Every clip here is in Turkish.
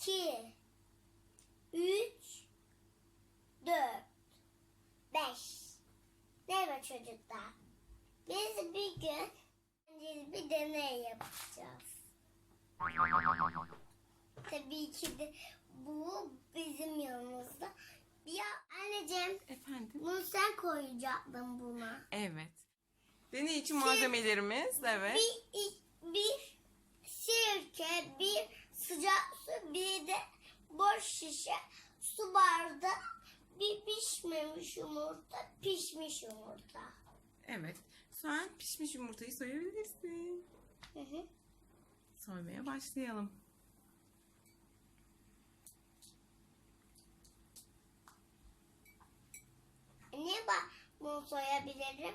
2 3 4 5 Merhaba çocuklar. Biz bir gün bir deney yapacağız. Tabii ki de bu bizim yanımızda. Ya anneciğim Efendim? bunu sen koyacaktın buna. Evet. Deney için malzemelerimiz evet. Bir, bir sirke, bir sıcak su, bir de boş şişe su bardağı, bir pişmemiş yumurta, pişmiş yumurta. Evet. Sen pişmiş yumurtayı soyabilirsin. Hı hı. Soymaya başlayalım. Niye ben bunu soyabilirim?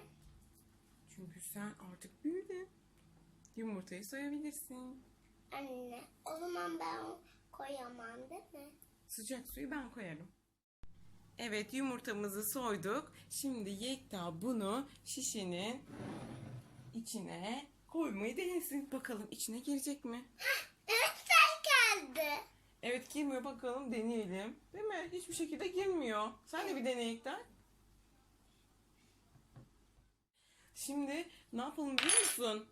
Çünkü sen artık büyüdün. Yumurtayı soyabilirsin. Anne, o zaman ben koyamam değil mi? Sıcak suyu ben koyarım. Evet yumurtamızı soyduk. Şimdi Yekta bunu şişenin içine koymayı denesin. Bakalım içine girecek mi? Evet, geldi. Evet girmiyor bakalım deneyelim. Değil mi? Hiçbir şekilde girmiyor. Sen de bir dene Yekta. Şimdi ne yapalım biliyor musun?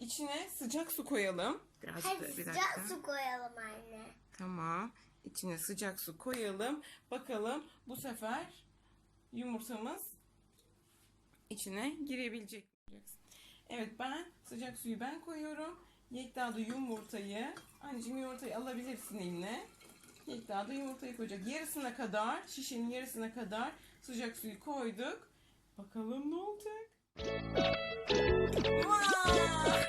İçine sıcak su koyalım. Birazcık Hadi da bir sıcak dakika. su koyalım anne. Tamam. İçine sıcak su koyalım. Bakalım bu sefer yumurtamız içine girebilecek mi? Evet ben sıcak suyu ben koyuyorum. Yekta da yumurtayı. Anneciğim yumurtayı alabilirsin eline. Yekta da yumurtayı koyacak. Yarısına kadar, şişenin yarısına kadar sıcak suyu koyduk. Bakalım ne olacak? Vay!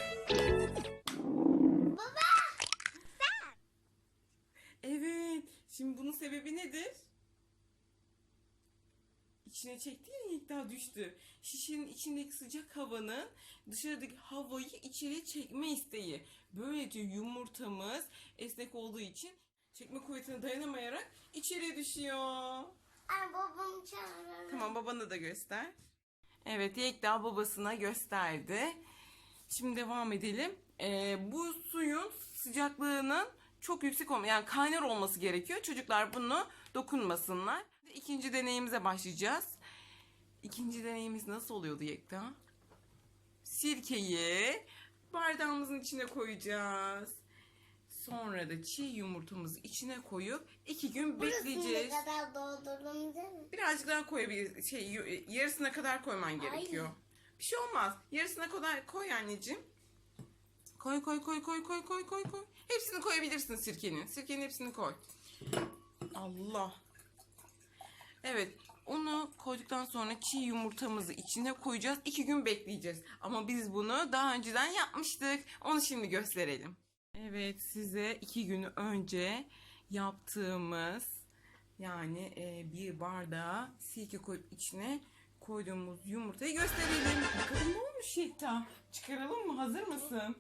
Çekti ya daha düştü. Şişenin içindeki sıcak havanın dışarıdaki havayı içeri çekme isteği. Böylece yumurtamız esnek olduğu için çekme kuvvetine dayanamayarak içeri düşüyor. Ay babamı çağıralım. Tamam babana da göster. Evet Yekta babasına gösterdi. Şimdi devam edelim. Ee, bu suyun sıcaklığının çok yüksek olması yani kaynar olması gerekiyor. Çocuklar bunu dokunmasınlar. İkinci deneyimize başlayacağız. İkinci deneyimiz nasıl oluyordu Yekta? Sirkeyi bardağımızın içine koyacağız. Sonra da çiğ yumurtamızı içine koyup iki gün bekleyeceğiz. ne kadar doldurdum değil mi? Birazcık daha koyabilir. Şey yarısına kadar koyman gerekiyor. Bir şey olmaz. Yarısına kadar koy anneciğim. Koy koy koy koy koy koy koy koy. Hepsini koyabilirsin sirkenin. Sirkenin hepsini koy. Allah. Evet. Onu koyduktan sonra çiğ yumurtamızı içine koyacağız. İki gün bekleyeceğiz. Ama biz bunu daha önceden yapmıştık. Onu şimdi gösterelim. Evet size iki gün önce yaptığımız yani e, bir bardağa sirke koyup içine koyduğumuz yumurtayı gösterelim. Bakalım ne olmuş Yekta? Çıkaralım mı? Hazır mısın?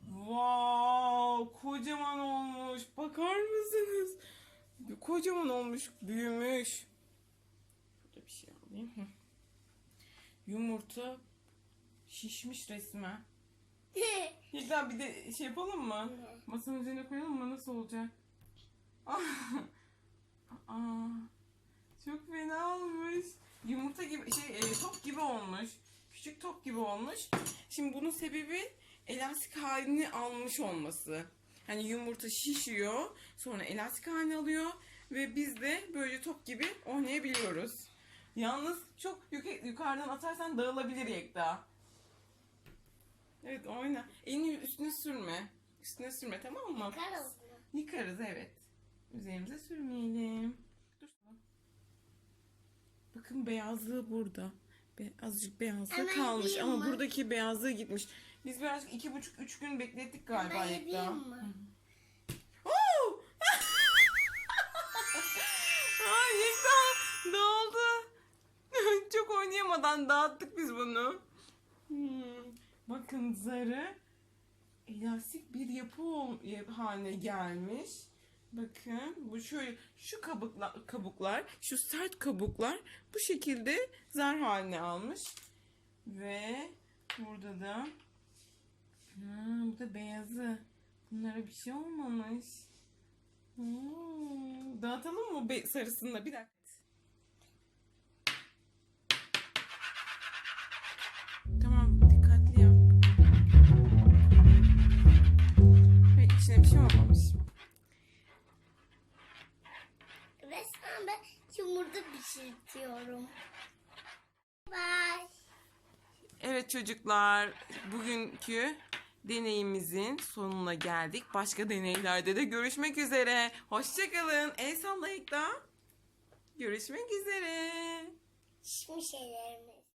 Wow, kocaman olmuş. Bakar mısınız? Kocaman olmuş, büyümüş. Şey alayım. Hı. Yumurta şişmiş resmen. Yekta bir de şey yapalım mı? Masanın üzerine koyalım mı? Nasıl olacak? Aa, çok fena olmuş. Yumurta gibi şey e, top gibi olmuş. Küçük top gibi olmuş. Şimdi bunun sebebi elastik halini almış olması. Hani yumurta şişiyor, sonra elastik halini alıyor ve biz de böyle top gibi oynayabiliyoruz. Yalnız çok yuk- yukarıdan atarsan dağılabilir Yekta. Evet oyna. Elini üstüne sürme. Üstüne sürme tamam mı? Karız mı? Yıkarız evet. Üzerimize sürmeyelim. Dur. Bakın beyazlığı burada. Be azıcık beyazlığı Hemen kalmış ama mı? buradaki beyazlığı gitmiş. Biz birazcık iki buçuk üç gün beklettik galiba Ben Yekta. yapayım Çok oynayamadan dağıttık biz bunu. Hmm, Bakın zarı elastik bir yapı haline gelmiş. Bakın bu şöyle şu kabuklar, kabuklar, şu sert kabuklar bu şekilde zar haline almış. Ve burada da ha, bu da beyazı. Bunlara bir şey olmamış. Hmm, dağıtalım mı sarısını da bir dakika. Ben yumurta pişirtiyorum. Bye. Evet çocuklar, bugünkü deneyimizin sonuna geldik. Başka deneylerde de görüşmek üzere. Hoşçakalın. El sallayık da. Görüşmek üzere. Şeylerimi